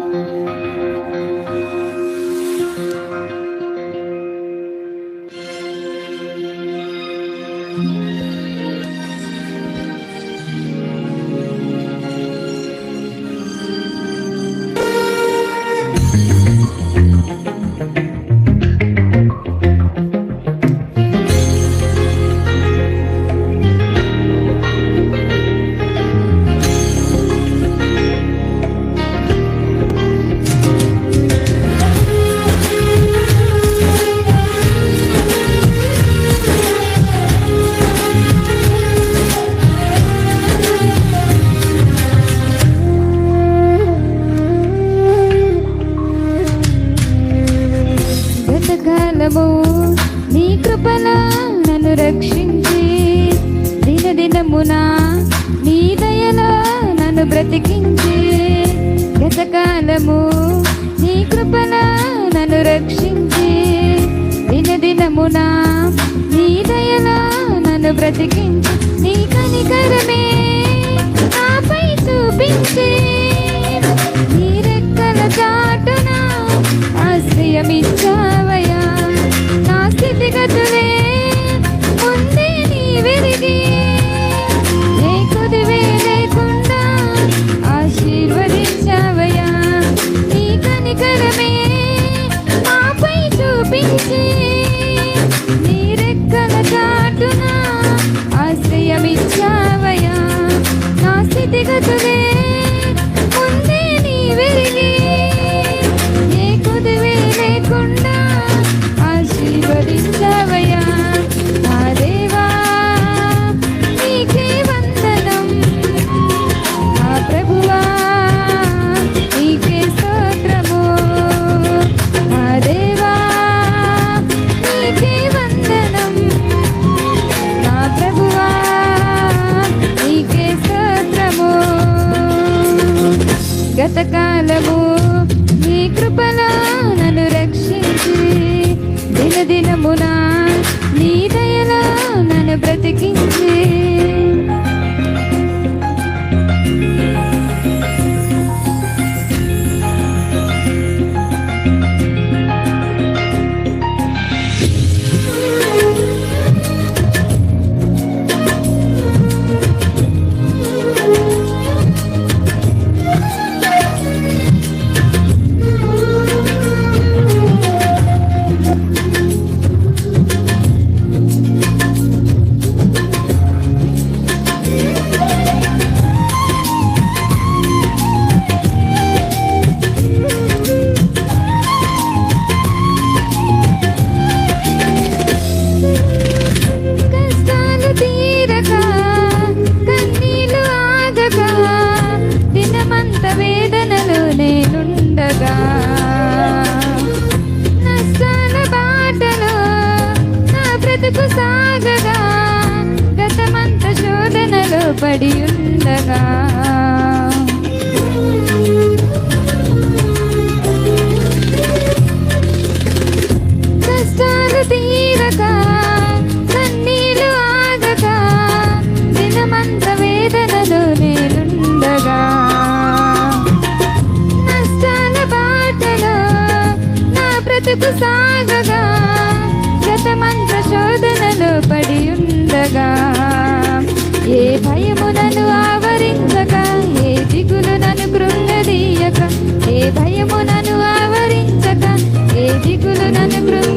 Música కృపణ నన్ను రక్షించి. దినదినమునా నీ దయలా నన్ను బ్రతికించి. నీ కనికరమే sourire. ఉండగా కష్టాలు తీరక కన్నీలు ఆగక దినమంత వేదనలో నేనుండగా. నష్టాల బాటలో నా బ్రతుకు సాగగా గతమంత్ర శోధనలో పడి ఉండగా. ఏ భయమునను ఆ హింసించక ఏ దిగులు నన్ను కృంగదీయక ఏ భయము నన్ను ఆవరించక ఏ దిగులు నన్ను కృంగ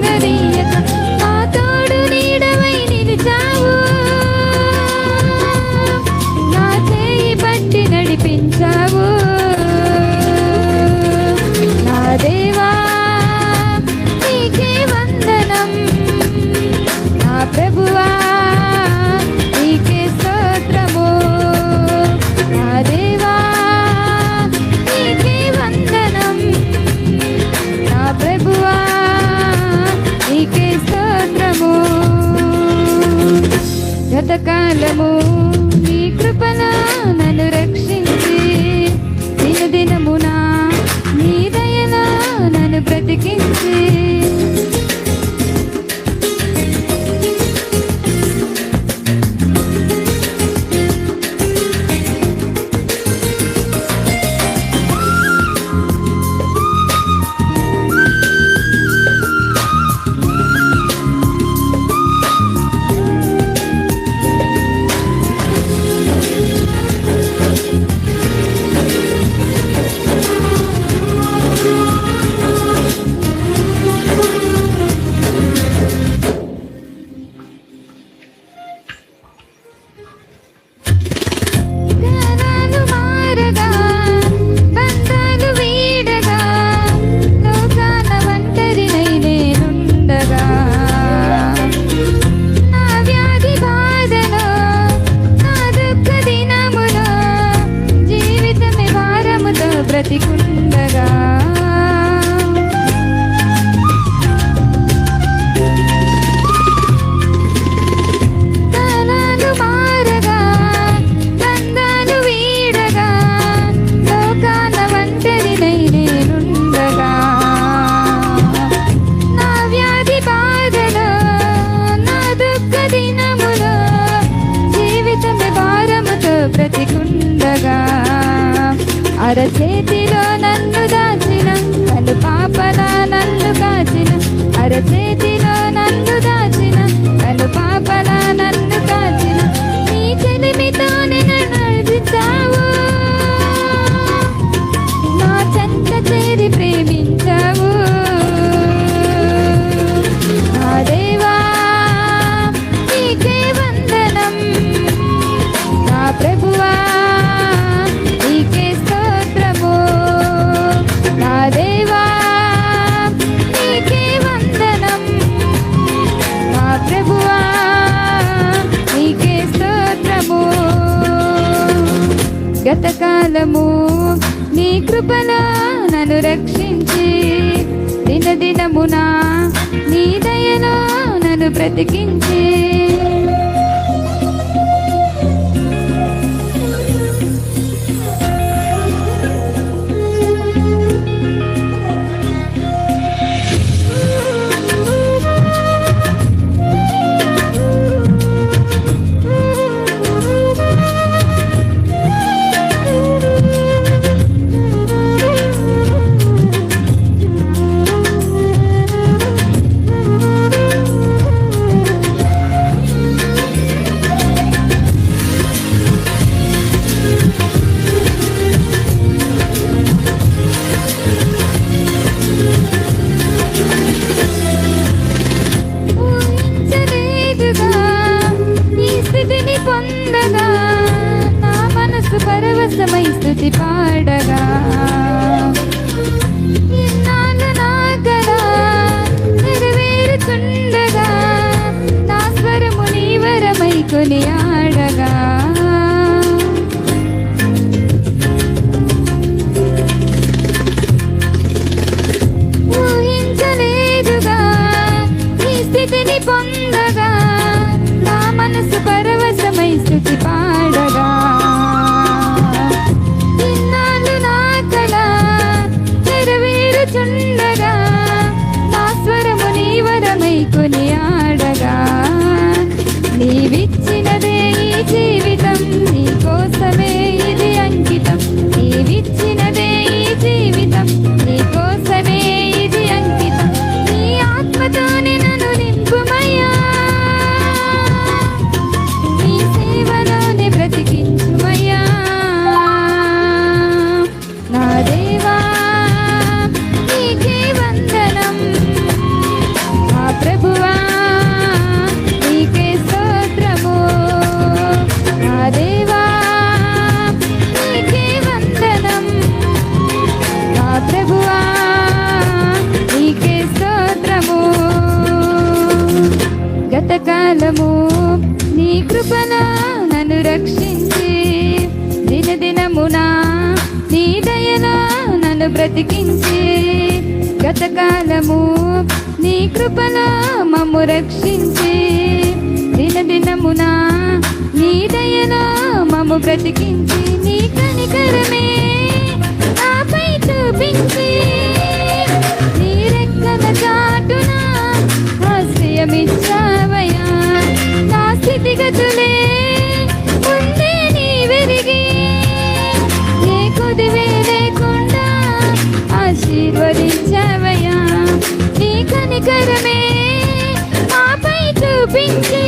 అరచేతిలో నన్ను దాచిన కలు పాపన నన్ను కాచిన. అరచేతి బ్రతకాలము నీ కృపలా నన్ను రక్షించి దినదినమునా నీ దయలో నన్ను బ్రతికించే కోసమై స్థుతి పాడగా. ఎన్నాళ్ళు నా కదా నెరవేరుతుండగా నా స్వరము నీ కొనియా శాశ్వతకాలము నీ కృపణ నన్ను రక్షించి. దినదినమునా నీ దయనా నన్ను బ్రతికించి. గతకాలము నీ కృపణ మమ్ము రక్షించి. దినదినమునా నీ దయనా మమ్ము బ్రతికించి. ఆశీర్వదించవయ్యా నీ కనికరమే మాపై చూపించే